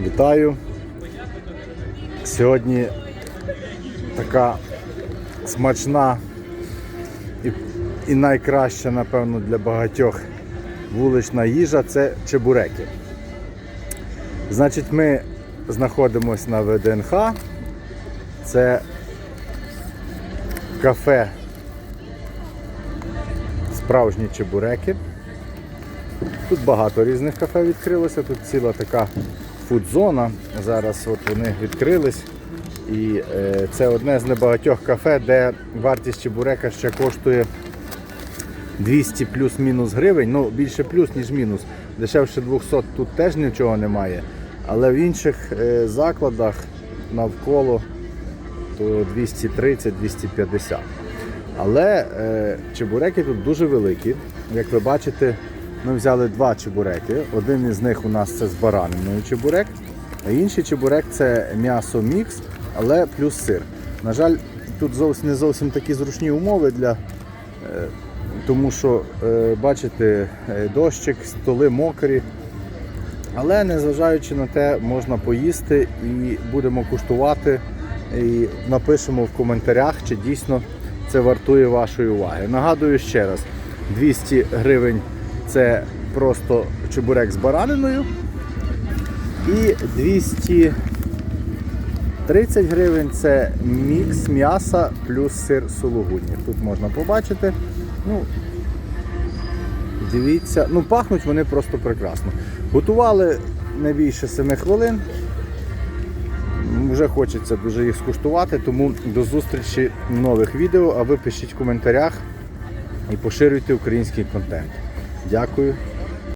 Вітаю. Сьогодні така смачна і, і найкраща, напевно, для багатьох вулична їжа це чебуреки. Значить, ми знаходимося на ВДНХ. Це кафе Справжні чебуреки. Тут багато різних кафе відкрилося, тут ціла така фудзона. Зараз от вони відкрились. І е, це одне з небагатьох кафе, де вартість чебурека ще коштує 200 плюс-мінус гривень. Ну, більше плюс, ніж мінус. Дешевше 200 тут теж нічого немає. Але в інших е, закладах навколо то 230-250. Але е, чебуреки тут дуже великі. Як ви бачите, ми взяли два чебуреки. Один із них у нас це з бараниною чебурек, а інший чебурек це м'ясо мікс, але плюс сир. На жаль, тут зовсім не зовсім такі зручні умови для. е, Тому що, е, бачите, е, дощик, столи мокрі. Але незважаючи на те, можна поїсти і будемо куштувати. І напишемо в коментарях, чи дійсно це вартує вашої уваги. Нагадую ще раз: 200 гривень це просто чебурек з бараниною. І 230 гривень це мікс м'яса плюс сир сулугуні. Тут можна побачити. Ну, Дивіться, ну пахнуть вони просто прекрасно. Готували не більше 7 хвилин. Вже хочеться дуже їх скуштувати, тому до зустрічі в нових відео, а ви пишіть в коментарях і поширюйте український контент. Дякую.